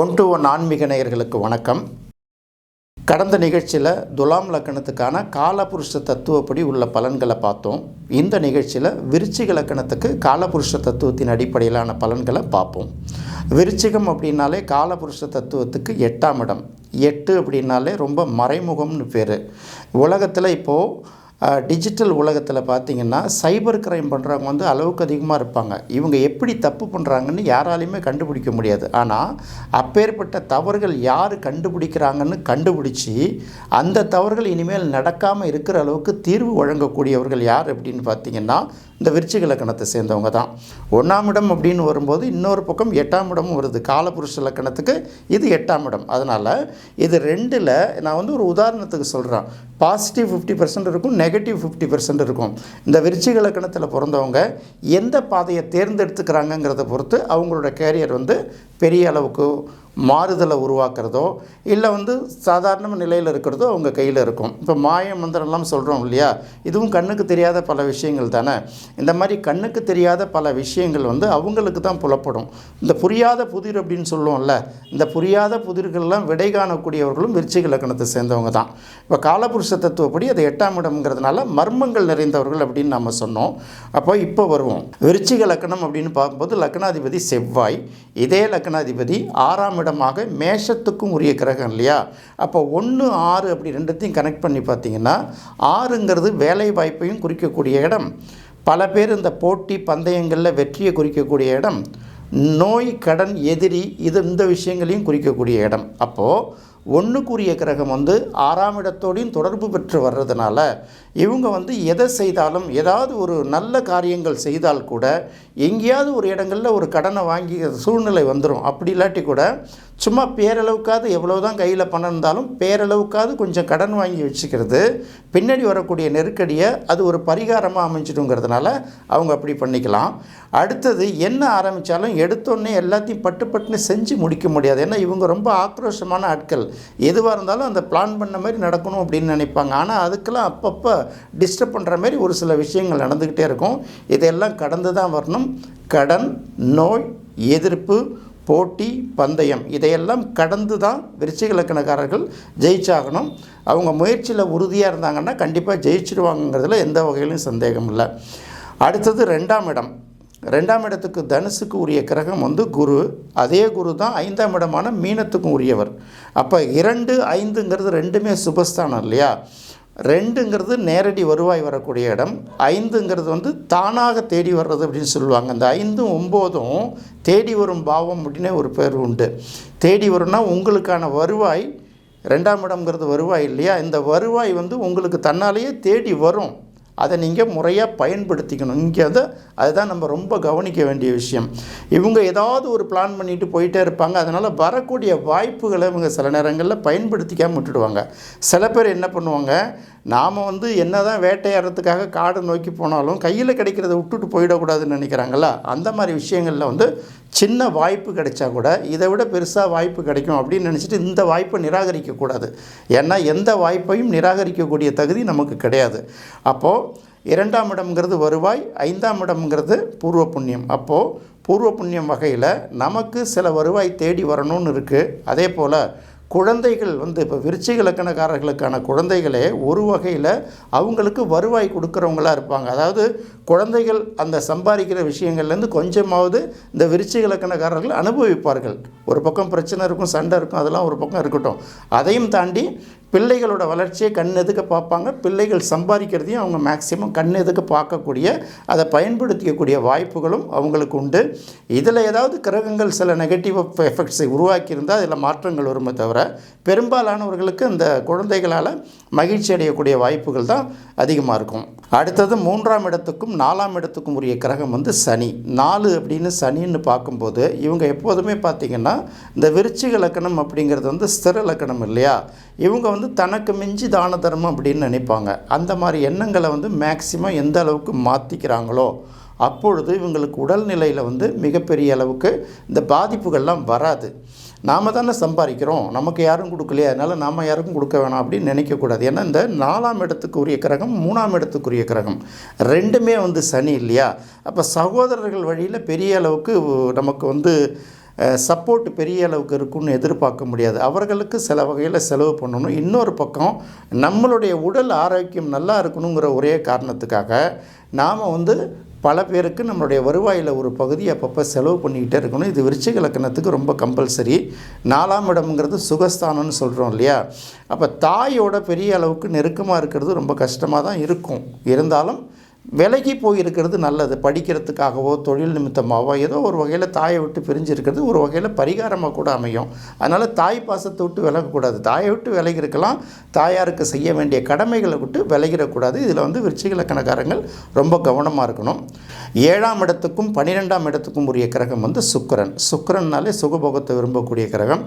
One to one ஆன்மீக நேயர்களுக்கு வணக்கம். கடந்த நிகழ்ச்சியில் துலாம் லக்கணத்துக்கான காலபுருஷ தத்துவப்படி உள்ள பலன்களை பார்த்தோம். இந்த நிகழ்ச்சியில் விருச்சிக லக்கணத்துக்கு காலபுருஷ தத்துவத்தின் அடிப்படையிலான பலன்களை பார்ப்போம். விருச்சிகம் அப்படின்னாலே காலபுருஷ தத்துவத்துக்கு எட்டாம் இடம். எட்டு அப்படின்னாலே ரொம்ப மறைமுகம்னு பேர். உலகத்தில் இப்போது டிஜிட்டல் உலகத்தில் பார்த்தீங்கன்னா சைபர் கிரைம் பண்ணுறவங்க வந்து அளவுக்கு அதிகமாக இருப்பாங்க. இவங்க எப்படி தப்பு பண்ணுறாங்கன்னு யாராலையுமே கண்டுபிடிக்க முடியாது. ஆனால் அப்பேற்பட்ட தவறுகள் யார் கண்டுபிடிக்கிறாங்கன்னு கண்டுபிடிச்சி அந்த தவறுகள் இனிமேல் நடக்காமல் இருக்கிற அளவுக்கு தீர்வு வழங்கக்கூடியவர்கள் யார் அப்படின்னு பார்த்தீங்கன்னா இந்த விருச்சிக லக்கணத்தை சேர்ந்தவங்க தான். ஒன்றாம் இடம் அப்படின்னு வரும்போது இன்னொரு பக்கம் எட்டாம் இடமும் வருது. காலபுருஷ லக்கணத்துக்கு இது எட்டாம் இடம். அதனால் இது ரெண்டில் நான் வந்து ஒரு உதாரணத்துக்கு சொல்கிறேன் பாசிட்டிவ் ஃபிஃப்டி பர்சன்ட் இருக்கும் நெகட்டிவ் ஃபிஃப்டி பெர்சன்ட் இருக்கும். இந்த விருச்சிக லக்கணத்தில் பிறந்தவங்க எந்த பாதையை தேர்ந்தெடுத்துக்கிறாங்கங்கிறத பொறுத்து அவங்களோட கேரியர் வந்து பெரிய அளவுக்கு மாறுதலை உருவாக்குறதோ இல்லை வந்து சாதாரண நிலையில் இருக்கிறதோ அவங்க கையில் இருக்கும். இப்போ மாய மந்திரம்லாம் சொல்கிறோம் இல்லையா? இதுவும் கண்ணுக்கு தெரியாத பல விஷயங்கள் தானே? இந்த மாதிரி கண்ணுக்கு தெரியாத பல விஷயங்கள் வந்து அவங்களுக்கு தான் புலப்படும். இந்த புரியாத புதிர் அப்படின்னு சொல்லுவோம்ல இந்த புரியாத புதிர்கள்லாம் விடை காணக்கூடியவர்களும் விருச்சிக லக்கணத்தை சேர்ந்தவங்க தான். இப்போ காலபுருஷ தத்துவப்படி அது எட்டாம் இடம்ங்கிறதுனால மர்மங்கள் நிறைந்தவர்கள் அப்படின்னு நம்ம சொன்னோம். அப்போ இப்போ வருவோம். விருச்சிக லக்கணம் அப்படின்னு பார்க்கும்போது லக்னாதிபதி செவ்வாய் இதே லக்னாதிபதி ஆறாம் இடமாக மேஷத்துக்கும் உரிய கிரகம் இல்லையா? அப்போ ஒன்று ஆறு அப்படி ரெண்டுத்தையும் கனெக்ட் பண்ணி பார்த்தீங்கன்னா ஆறுங்கிறது வேலை வாய்ப்பையும் குறிக்கக்கூடிய இடம். பல பேர் இந்த போட்டி பந்தயங்களில் வெற்றியை குறிக்கக்கூடிய இடம். நோய் கடன் எதிரி இது இந்த விஷயங்களையும் குறிக்கக்கூடிய இடம். அப்போது ஒன்றுக்குரிய கிரகம் வந்து ஆறாம் இடத்தோடையும் தொடர்பு பெற்று வர்றதுனால இவங்க வந்து எதை செய்தாலும் ஏதாவது ஒரு நல்ல காரியங்கள் செய்தால் கூட எங்கேயாவது ஒரு இடங்களில் ஒரு கடனை வாங்கி சூழ்நிலை வந்துடும் அப்படி இல்லாட்டி கூட சும்மா பேரளவுக்காவது எவ்வளோ தான் கையில் பணம் இருந்தாலும் பேரளவுக்காவது கொஞ்சம் கடன் வாங்கி வச்சுக்கிறது. பின்னாடி வரக்கூடிய நெருக்கடியை அது ஒரு பரிகாரமாக அமைஞ்சிடுங்கிறதுனால அவங்க அப்படி பண்ணிக்கலாம். அடுத்தது என்ன ஆரம்பித்தாலும் எடுத்தோடனே எல்லாத்தையும் பட்டு பட்டுன்னு செஞ்சு முடிக்க முடியாது. ஏன்னா இவங்க ரொம்ப ஆக்ரோஷமான ஆட்கள். எதுவாக இருந்தாலும் அந்த பிளான் பண்ண மாதிரி நடக்கணும் அப்படின்னு நினைப்பாங்க. ஆனால் அதுக்கெல்லாம் அப்பப்போ டிஸ்டர்ப் பண்ணுற மாதிரி ஒரு சில விஷயங்கள் நடந்துக்கிட்டே இருக்கும். இதெல்லாம் கடந்து தான் வரணும். கடன் நோய் எதிர்ப்பு போட்டி பந்தயம் இதையெல்லாம் கடந்து தான் விருச்சிக இலக்கணக்காரர்கள் ஜெயிச்சாகணும். அவங்க முயற்சியில் உறுதியாக இருந்தாங்கன்னா கண்டிப்பாக ஜெயிச்சிடுவாங்கங்கிறதுல எந்த வகையிலும் சந்தேகம் இல்லை. அடுத்தது ரெண்டாம் இடம். ரெண்டாம் இடத்துக்கு தனுசுக்கு உரிய கிரகம் வந்து குரு. அதே குரு தான் ஐந்தாம் இடமான மீனத்துக்கும் உரியவர். அப்போ இரண்டு ஐந்துங்கிறது ரெண்டுமே சுபஸ்தானம் இல்லையா? ரெண்டுங்கிறது நேரடி வருவாய் வரக்கூடிய இடம் ஐந்துங்கிறது வந்து தானாக தேடி வர்றது அப்படின்னு சொல்லுவாங்க. அந்த ஐந்தும் ஒம்போதும் தேடி வரும் பாவம் அப்படின்னே ஒரு பேர் உண்டு. தேடி வரும்னா உங்களுக்கான வருவாய் ரெண்டாம் இடம்ங்கிறது வருவாய் இல்லையா? இந்த வருவாய் வந்து உங்களுக்கு தன்னாலேயே தேடி வரும். அதை நீங்கள் முறையாக பயன்படுத்திக்கணும். இங்கே வந்து அதுதான் நம்ம ரொம்ப கவனிக்க வேண்டிய விஷயம். இவங்க ஏதாவது ஒரு பிளான் பண்ணிட்டு போயிட்டே இருப்பாங்க. அதனால் வரக்கூடிய வாய்ப்புகளை இவங்க சில நேரங்களில் பயன்படுத்திக்காமல் விட்டுடுவாங்க. சில பேர் என்ன பண்ணுவாங்க? நாம் வந்து என்ன தான் வேட்டையாடுறதுக்காக காடு நோக்கி போனாலும் கையில் கிடைக்கிறத விட்டுட்டு போயிடக்கூடாதுன்னு நினைக்கிறாங்களா அந்த மாதிரி விஷயங்களில் வந்து சின்ன வாய்ப்பு கிடைச்சா கூட இதை விட பெருசாக வாய்ப்பு கிடைக்கும் அப்படின்னு நினச்சிட்டு இந்த வாய்ப்பை நிராகரிக்கக்கூடாது. ஏன்னா எந்த வாய்ப்பையும் நிராகரிக்கக்கூடிய தகுதி நமக்கு கிடையாது. அப்போது இரண்டாம் இடம்ங்கிறது வருவாய் ஐந்தாம் இடம்ங்கிறது பூர்வ புண்ணியம். அப்போது பூர்வ புண்ணியம் வகையில் நமக்கு சில வருவாய் தேடி வரணும்னு இருக்குது அதே போல் குழந்தைகள் வந்து இப்போ விருச்சிக இலக்கணக்காரர்களுக்கான குழந்தைகளே ஒரு வகையில் அவங்களுக்கு வருவாய் கொடுக்குறவங்களா இருப்பாங்க. அதாவது குழந்தைகள் அந்த சம்பாதிக்கிற விஷயங்கள்லேருந்து கொஞ்சமாவது இந்த விருச்சிக இலக்கணக்காரர்கள் அனுபவிப்பார்கள். ஒரு பக்கம் பிரச்சனை இருக்கும் சண்டை இருக்கும் அதெல்லாம் ஒரு பக்கம் இருக்கட்டும். அதையும் தாண்டி பிள்ளைகளோட வளர்ச்சியை கண் எதுக்க பார்ப்பாங்க? பிள்ளைகள் சம்பாதிக்கிறதையும் அவங்க மேக்சிமம் கண் எதுக்க பார்க்கக்கூடிய அதை பயன்படுத்திக்கக்கூடிய வாய்ப்புகளும் அவங்களுக்கு உண்டு. இதில் ஏதாவது கிரகங்கள் சில நெகட்டிவ் எஃபெக்ட்ஸை உருவாக்கியிருந்தால் அதில் மாற்றங்கள் வருமே தவிர பெரும்பாலானவர்களுக்கு இந்த குழந்தைகளால் மகிழ்ச்சி அடையக்கூடிய வாய்ப்புகள் தான் அதிகமாக இருக்கும். அடுத்தது மூன்றாம் இடத்துக்கும் நாலாம் இடத்துக்கும் உரிய கிரகம் வந்து சனி. நாலு அப்படின்னு சனின்னு பார்க்கும்போது இவங்க எப்போதுமே பார்த்திங்கன்னா இந்த விருச்சிக லக்கணம் அப்படிங்கிறது வந்து ஸ்திர லக்கணம் இல்லையா? இவங்க வந்து தனக்கு மிஞ்சி தான தர்மம் அப்படின்னு நினைப்பாங்க. அந்த மாதிரி எண்ணங்களை வந்து மேக்சிமம் எந்த அளவுக்கு மாற்றிக்கிறாங்களோ அப்பொழுது இவங்களுக்கு உடல்நிலையில் வந்து மிகப்பெரிய அளவுக்கு இந்த பாதிப்புகள்லாம் வராது. நாம் தானே சம்பாதிக்கிறோம். நமக்கு யாரும் கொடுக்கலையே அதனால் நாம் யாருக்கும் கொடுக்க வேணாம் அப்படின்னு நினைக்கக்கூடாது. ஏன்னா இந்த நாலாம் இடத்துக்கு உரிய கிரகம் மூணாம் இடத்துக்குரிய கிரகம். ரெண்டுமே வந்து சனி இல்லையா? அப்போ சகோதரர்கள் வழியில் பெரிய அளவுக்கு நமக்கு வந்து சப்போர்ட் பெரிய அளவுக்கு இருக்கும்னு எதிர்பார்க்க முடியாது. அவர்களுக்கு சில வகையில் செலவு பண்ணணும். இன்னொரு பக்கம் நம்மளுடைய உடல் ஆரோக்கியம் நல்லா இருக்கணுங்கிற ஒரே காரணத்துக்காக நாம் வந்து பல பேருக்கு நம்மளுடைய வருவாயில் ஒரு பகுதி அப்பப்போ செலவு பண்ணிக்கிட்டே இருக்கணும். இது விருச்சிக லக்கணத்துக்கு ரொம்ப கம்பல்சரி நாலாம் இடம்ங்கிறது சுகஸ்தானம்னு சொல்கிறோம் இல்லையா? அப்போ தாயோட பெரிய அளவுக்கு நெருக்கமாக இருக்கிறது ரொம்ப கஷ்டமாக தான் இருக்கும். இருந்தாலும் விலகி போயிருக்கிறது நல்லது. படிக்கிறதுக்காகவோ தொழில் நிமித்தமாகவோ ஏதோ ஒரு வகையில் தாயை விட்டு பிரிஞ்சு இருக்கிறது ஒரு வகையில் பரிகாரமாக கூட அமையும். அதனால் தாய் பாசத்தை விட்டு விலகக்கூடாது. தாயை விட்டு விலகி இருக்கலாம் தாயாருக்கு செய்ய வேண்டிய கடமைகளை விட்டு விலகிடக்கூடாது. இதில் வந்து விருச்சிக லக்கணக்காரங்கள் ரொம்ப கவனமாக இருக்கணும். ஏழாம் இடத்துக்கும் பன்னிரெண்டாம் இடத்துக்கும் உரிய கிரகம் வந்து சுக்கரன். சுக்கரன்னாலே சுகபோகத்தை விரும்பக்கூடிய கிரகம்.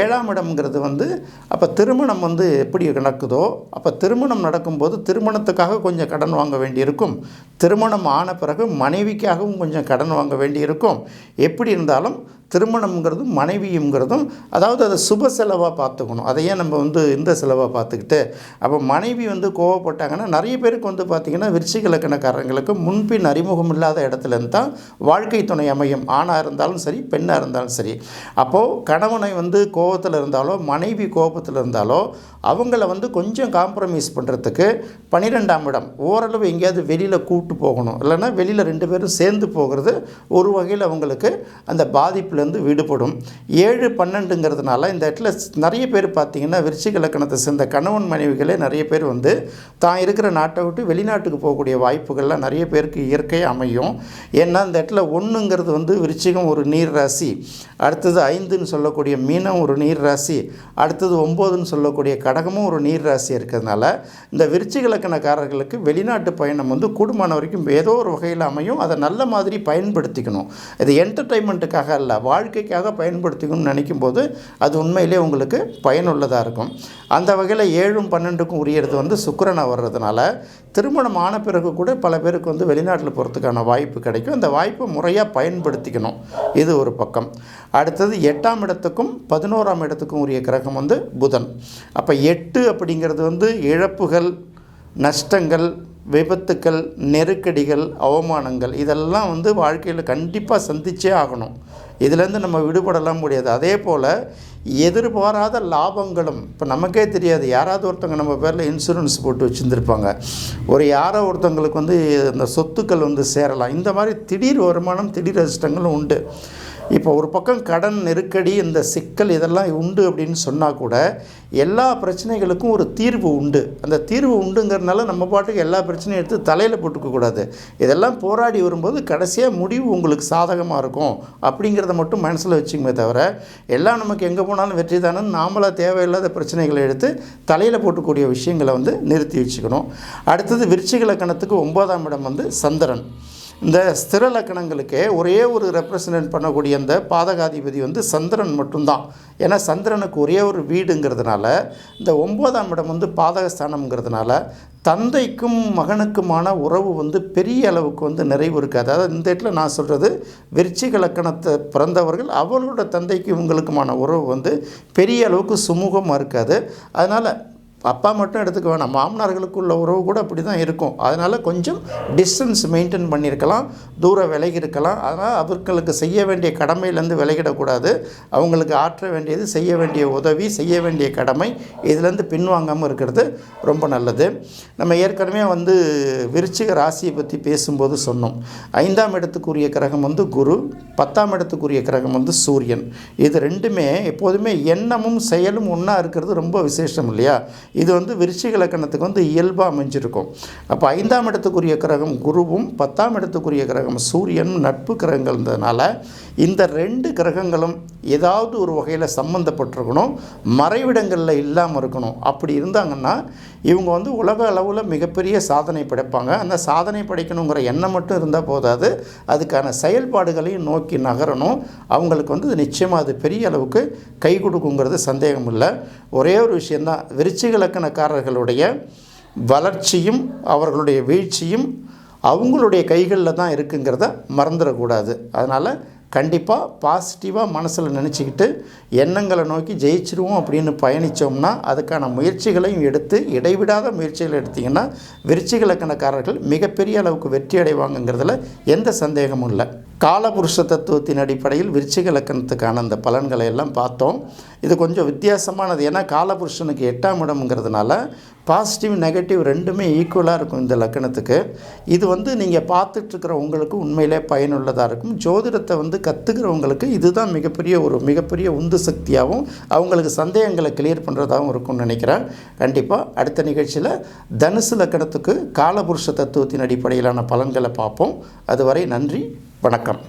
ஏழாம் இடம்ங்கிறது வந்து அப்போ திருமணம் வந்து எப்படி நடக்குதோ அப்போ திருமணம் நடக்கும்போது திருமணத்துக்காக கொஞ்சம் கடன் வாங்க வேண்டியிருக்கும். திருமணம் ஆன பிறகு மனைவிக்காகவும் கொஞ்சம் கடன் வாங்க வேண்டியிருக்கும். எப்படி இருந்தாலும் திருமணம்ங்கிறதும் மனைவியுங்கிறதும் அதாவது அதை சுப செலவாக பார்த்துக்கணும். அதையே நம்ம வந்து இந்த செலவாக பார்த்துக்கிட்டு? அப்போ மனைவி வந்து கோவப்பட்டாங்கன்னா நிறைய பேருக்கு வந்து பார்த்திங்கன்னா விருச்சிக இலக்கணக்காரங்களுக்கு முன்பின் அறிமுகம் இல்லாத இடத்துலேருந்து தான் வாழ்க்கை துணை அமையும். ஆணாக இருந்தாலும் சரி பெண்ணாக இருந்தாலும் சரி. அப்போது கணவனை வந்து கோபத்தில் இருந்தாலோ மனைவி கோபத்தில் இருந்தாலோ அவங்கள வந்து கொஞ்சம் காம்ப்ரமைஸ் பண்ணுறதுக்கு பன்னிரெண்டாம் இடம். ஓரளவு எங்கேயாவது வெளியில் கூட்டு போகணும். இல்லைன்னா வெளியில் ரெண்டு பேரும் சேர்ந்து போகிறது ஒரு வகையில் அவங்களுக்கு அந்த பாதிப்பில் பாதிப்புலேருந்து விடுபடும். ஏழு பன்னெண்டுங்கிறதுனால இந்த இடத்துல நிறைய பேர் பார்த்திங்கன்னா விருச்சிக இலக்கணத்தை சேர்ந்த கணவன் மனைவிகளே நிறைய பேர் வந்து தான் இருக்கிற நாட்டை விட்டு வெளிநாட்டுக்கு போகக்கூடிய வாய்ப்புகள்லாம் நிறைய பேருக்கு இயற்கையாக அமையும். ஏன்னா இந்த இடத்துல ஒன்றுங்கிறது வந்து விருச்சிகம் ஒரு நீர் ராசி அடுத்தது ஐந்துன்னு சொல்லக்கூடிய மீனம் ஒரு நீர் ராசி அடுத்தது ஒம்போதுன்னு சொல்லக்கூடிய கடகமும் ஒரு நீர் ராசி இருக்கிறதுனால இந்த விருச்சிக இலக்கணக்காரர்களுக்கு வெளிநாட்டு பயணம் வந்து கூடுமான வரைக்கும் ஏதோ ஒரு வகையில் அமையும். அதை நல்ல மாதிரி பயன்படுத்திக்கணும். இது என்டர்டைன்மெண்ட்டுக்காக அல்ல வாழ்க்கைக்காக பயன்படுத்திக்கணும்னு நினைக்கும் போது அது உண்மையிலே உங்களுக்கு பயனுள்ளதாக இருக்கும். அந்த வகையில் ஏழும் பன்னெண்டுக்கும் உரியது வந்து சுக்கிரனாக வர்றதுனால திருமணம் ஆன பிறகு கூட பல பேருக்கு வந்து வெளிநாட்டில் போகிறதுக்கான வாய்ப்பு கிடைக்கும். அந்த வாய்ப்பை முறையாக பயன்படுத்திக்கணும். இது ஒரு பக்கம். அடுத்தது எட்டாம் இடத்துக்கும் பதினோராம் இடத்துக்கும் உரிய கிரகம் வந்து புதன். அப்போ எட்டு அப்படிங்கிறது வந்து இழப்புகள் நஷ்டங்கள் விபத்துக்கள் நெருக்கடிகள் அவமானங்கள் இதெல்லாம் வந்து வாழ்க்கையில் கண்டிப்பாக சந்திச்சே ஆகணும். இதுலேருந்து நம்ம விடுபடலாம் முடியாது. அதே போல் எதிர்பாராத லாபங்களும் இப்போ நமக்கே தெரியாது யாராவது ஒருத்தவங்க நம்ம பேரில் இன்சூரன்ஸ் போட்டு வச்சுருந்துருப்பாங்க. ஒரு யாரோ ஒருத்தவங்களுக்கு வந்து அந்த சொத்துக்கள் வந்து சேரலாம். இந்த மாதிரி திடீர் வருமானம் திடீர் அதிர்ஷ்டங்களும் உண்டு. இப்போ ஒரு பக்கம் கடன் நெருக்கடி இந்த சிக்கல் இதெல்லாம் உண்டு அப்படின்னு சொன்னால் கூட எல்லா பிரச்சனைகளுக்கும் ஒரு தீர்வு உண்டு. அந்த தீர்வு உண்டுங்கிறதுனால நம்ம பாட்டுக்கு எல்லா பிரச்சனையும் எடுத்து தலையில் போட்டுக்கக்கூடாது இதெல்லாம் போராடி வரும்போது கடைசியாக முடிவு உங்களுக்கு சாதகமாக இருக்கும். அப்படிங்கிறத மட்டும் மனசில் வச்சுக்குமே தவிர எல்லாம் நமக்கு எங்கே போனாலும் வெற்றி தானே நாமளாக தேவையில்லாத பிரச்சனைகளை எடுத்து தலையில் போட்டுக்கூடிய விஷயங்களை வந்து நிறுத்தி வச்சுக்கணும். அடுத்தது விருச்சிக லக்கணத்துக்கு ஒன்பதாம் இடம் வந்து சந்திரன். இந்த ஸ்திர லக்கணங்களுக்கே ஒரே ஒரு ரெப்ரசன்ட் பண்ணக்கூடிய அந்த பாதகாதிபதி வந்து சந்திரன் மட்டும்தான். ஏன்னா சந்திரனுக்கு ஒரே ஒரு வீடுங்கிறதுனால இந்த ஒம்போதாம் இடம் வந்து பாதகஸ்தானம்ங்கிறதுனால தந்தைக்கும் மகனுக்குமான உறவு வந்து பெரிய அளவுக்கு வந்து நிறைவு இருக்காது அதாவது இந்த இடத்துல நான் சொல்கிறது விருச்சிக லக்கணத்தை பிறந்தவர்கள் அவர்களோட தந்தைக்கு இவங்களுக்குமான உறவு வந்து பெரிய அளவுக்கு சுமூகமாக இருக்காது. அதனால் அப்பா மட்டும் எடுத்துக்க வேணாம். மாமனார்களுக்குள்ள உறவு கூட அப்படி தான் இருக்கும். அதனால் கொஞ்சம் டிஸ்டன்ஸ் மெயின்டைன் பண்ணியிருக்கலாம். தூரம் விலகி இருக்கலாம். அதனால் அவர்களுக்கு செய்ய வேண்டிய கடமையிலேருந்து விலகிடக்கூடாது. அவங்களுக்கு ஆற்ற வேண்டியது செய்ய வேண்டிய உதவி செய்ய வேண்டிய கடமை இதுலேருந்து பின்வாங்காமல் இருக்கிறது ரொம்ப நல்லது. நம்ம ஏற்கனவே வந்து விருச்சிக ராசியை பற்றி பேசும்போது சொன்னோம். ஐந்தாம் இடத்துக்குரிய கிரகம் வந்து குரு பத்தாம் இடத்துக்குரிய கிரகம் வந்து சூரியன். இது ரெண்டுமே எப்போதுமே எண்ணமும் செயலும் ஒன்றா இருக்கிறது ரொம்ப விசேஷம் இல்லையா? இது வந்து விருச்சிக லக்கணத்துக்கு வந்து இயல்பாக அமைஞ்சிருக்கும். அப்போ ஐந்தாம் இடத்துக்குரிய கிரகம் குருவும் பத்தாம் இடத்துக்குரிய கிரகம் சூரியனும் நட்பு கிரகங்கள்ன்றதுனால இந்த ரெண்டு கிரகங்களும் ஏதாவது ஒரு வகையில் சம்மந்தப்பட்டிருக்கணும் மறைவிடங்களில் இல்லாமல் இருக்கணும். அப்படி இருந்தாங்கன்னா இவங்க வந்து உலக அளவில் மிகப்பெரிய சாதனை படைப்பாங்க. அந்த சாதனை படைக்கணுங்கிற எண்ணம் மட்டும் இருந்தால் போதாது. அதுக்கான செயல்பாடுகளையும் நோக்கி நகரணும். அவங்களுக்கு வந்து நிச்சயமாக அது பெரிய அளவுக்கு கை கொடுக்குங்கிறது சந்தேகம் இல்லை ஒரே ஒரு விஷயந்தான் விருச்சிகள் இலக்கணக்காரர்களுடைய வளர்ச்சியும் அவர்களுடைய வீழ்ச்சியும் அவங்களுடைய கைகளில் தான் இருக்குங்கிறத மறந்துடக்கூடாது. அதனால் கண்டிப்பாக பாசிட்டிவாக மனசில் நினச்சிக்கிட்டு எண்ணங்களை நோக்கி ஜெயிச்சிருவோம் அப்படின்னு பயணித்தோம்னா அதுக்கான முயற்சிகளையும் எடுத்து இடைவிடாத முயற்சிகள் எடுத்திங்கன்னா விருச்சிக இலக்கணக்காரர்கள் மிகப்பெரிய அளவுக்கு வெற்றி அடைவாங்கங்கிறதுல எந்த சந்தேகமும் இல்லை. காலபுருஷ தத்துவத்தின் அடிப்படையில் விருச்சிக இலக்கணத்துக்கான அந்த பலன்களை எல்லாம் பார்த்தோம். இது கொஞ்சம் வித்தியாசமானது. ஏன்னா காலபுருஷனுக்கு எட்டாம் இடம்ங்கிறதுனால பாசிட்டிவ் நெகட்டிவ் ரெண்டுமே ஈக்குவலாக இருக்கும் இந்த லக்கணத்துக்கு. இது வந்து நீங்கள் பார்த்துட்ருக்கிற உங்களுக்கு உண்மையிலே பயனுள்ளதாக இருக்கும். ஜோதிடத்தை வந்து கற்றுக்கிறவங்களுக்கு இதுதான் மிகப்பெரிய ஒரு மிகப்பெரிய உந்து சக்தியாகவும் அவங்களுக்கு சந்தேகங்களை கிளியர் பண்ணுறதாகவும் இருக்கும்னு நினைக்கிறேன். கண்டிப்பாக அடுத்த நிகழ்ச்சியில் தனுசு லக்கணத்துக்கு காலபுருஷ தத்துவத்தின் அடிப்படையிலான பலன்களை பார்ப்போம். அதுவரை நன்றி வணக்கம்.